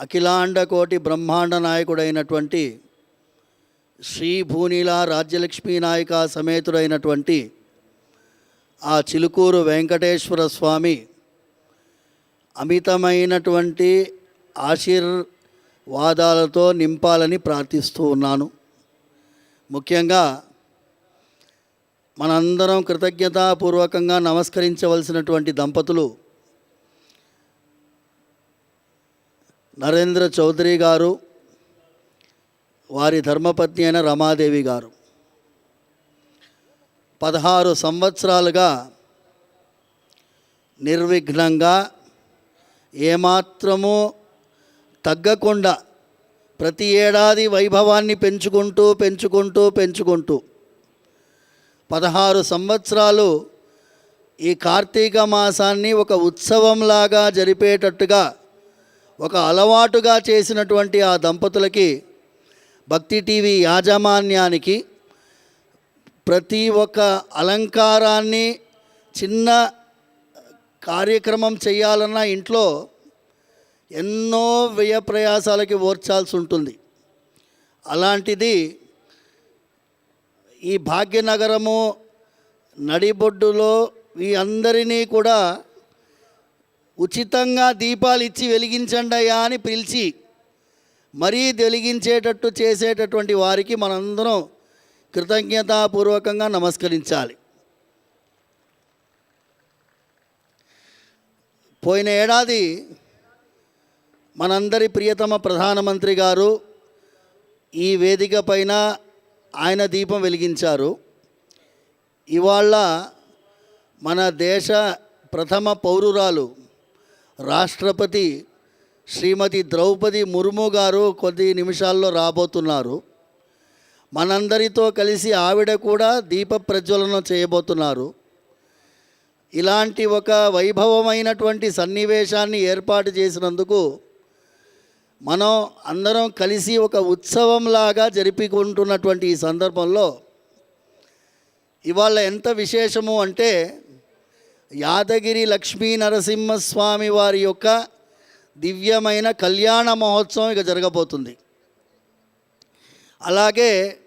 అఖిలాండ కోటి బ్రహ్మాండ నాయకుడైనటువంటి శ్రీ భూనీల రాజ్యలక్ష్మీ నాయక సమేతుడైనటువంటి ఆ చిలుకూరు వెంకటేశ్వర స్వామి అమితమైనటువంటి ఆశీర్వాదాలతో నింపాలని ప్రార్థిస్తూ ఉన్నాను. ముఖ్యంగా మనందరం కృతజ్ఞతాపూర్వకంగా నమస్కరించవలసినటువంటి దంపతులు నరేంద్ర చౌదరి గారు వారి ధర్మపత్ని అయిన రమాదేవి గారు. పదహారు సంవత్సరాలుగా నిర్విఘ్నంగా ఏమాత్రము తగ్గకుండా ప్రతి ఏడాది వైభవాన్ని పెంచుకుంటూ పెంచుకుంటూ పెంచుకుంటూ పదహారు సంవత్సరాలు ఈ కార్తీక మాసాన్ని ఒక ఉత్సవంలాగా జరిపేటట్టుగా ఒక అలవాటుగా చేసినటువంటి ఆ దంపతులకి భక్తి టీవీ యాజమాన్యానికి ప్రతి ఒక్క అలంకారాన్ని చిన్న కార్యక్రమం చేయాలన్నా ఇంట్లో ఎన్నో వ్యయ ప్రయాసాలకి ఓర్చాల్సి ఉంటుంది. అలాంటిది ఈ భాగ్యనగరము నడిబొడ్డులో ఈ అందరినీ కూడా ఉచితంగా దీపాలు ఇచ్చి వెలిగించండి అయ్యా అని పిలిచి మరీ వెలిగించేటట్టు చేసేటటువంటి వారికి మనందరం కృతజ్ఞతాపూర్వకంగా నమస్కరించాలి. పోయిన ఏడాది మనందరి ప్రియతమ ప్రధానమంత్రి గారు ఈ వేదిక పైన ఆయన దీపం వెలిగించారు. ఇవాళ మన దేశ ప్రథమ పౌరురాలు రాష్ట్రపతి శ్రీమతి ద్రౌపది ముర్ము గారు కొద్ది నిమిషాల్లో రాబోతున్నారు. మనందరితో కలిసి ఆవిడ కూడా దీప ప్రజ్వలన చేయబోతున్నారు. ఇలాంటి ఒక వైభవమైనటువంటి సన్నివేశాన్ని ఏర్పాటు చేసినందుకు మనం అందరం కలిసి ఒక ఉత్సవంలాగా జరిపికుంటున్నటువంటి ఈ సందర్భంలో ఇవాళ ఎంత విశేషము అంటే యాదగిరి లక్ష్మీ నరసింహస్వామి వారి యొక్క దివ్యమైన కళ్యాణ మహోత్సవం ఇక జరగబోతుంది. అలాగే